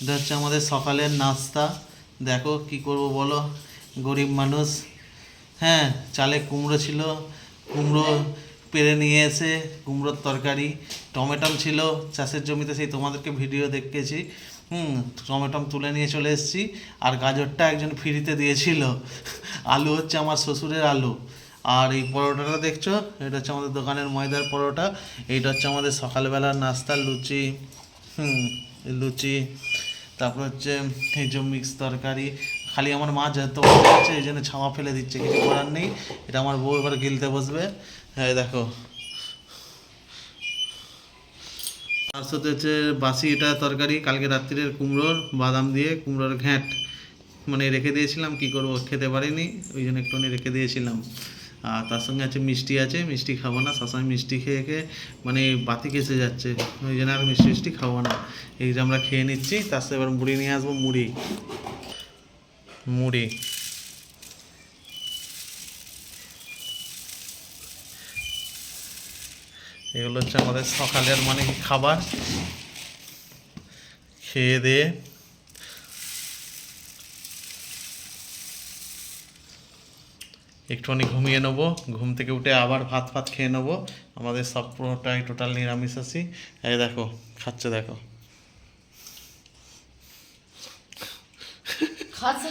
এটা হচ্ছে আমাদের সকালের নাস্তা। দেখো কি করব বলো? গরিব মানুষ। হ্যাঁ চালে কুমড়ো ছিল, কুমড়ো পেরে নিয়ে এসে কুমড়োর তরকারি, টমেটম ছিল, চাষের জমিতে সেই তোমাদেরকে ভিডিও দেখেছি। হুম, টমেটম তুলে নিয়ে চলে এসেছি, আর গাজরটা একজন ফ্রিতে দিয়েছিল। আলু হচ্ছে আমার শ্বশুরের আলু। আর এই পরোটাটা দেখছ? এটা হচ্ছে আমাদের দোকানের ময়দার পরোটা। এইটা হচ্ছে আমাদের সকালবেলার নাস্তা লুচি। হুম, লুচি। তারপর হচ্ছে যে মিক্স তরকারি, খালি আমার মা যেহেতু আছে, এই জন্য ছামা ফেলে দিচ্ছে, কিছু করার নেই। এটা আমার বউ এবার গিলতে বসবে। হ্যাঁ দেখো। তার সাথে হচ্ছে বাসি এটা তরকারি, কালকে রাত্রির কুমড়োর বাদাম দিয়ে, কুমড়োর ঘ্যাঁট। মানে রেখে দিয়েছিলাম, কি করব, খেতে পারিনি, ওই জন্য একটুখানি রেখে দিয়েছিলাম। আর তার সঙ্গে আছে মিষ্টি আছে, মিষ্টি খাব না, সবসময় মিষ্টি খেয়ে খেয়ে মানে বাতি কেসে যাচ্ছে, ওই জন্য আর মিষ্টি মিষ্টি খাব না। এই যে আমরা খেয়ে নিচ্ছি, তার সাথে এবার মুড়ি নিয়ে আসব, মুড়ি। মুড়ি। এগুলো হচ্ছে আমাদের সকালের মানে খাবার? খেয়ে দিয়ে একটুখানি ঘুমিয়ে নেব। ঘুম থেকে উঠে আবার ভাত ফাত খেয়ে নেব। আমাদের সব পুরোটাই টোটাল নিরামিষ আছি। এই দেখো, খাচ্ছে দেখো। খাচ্ছে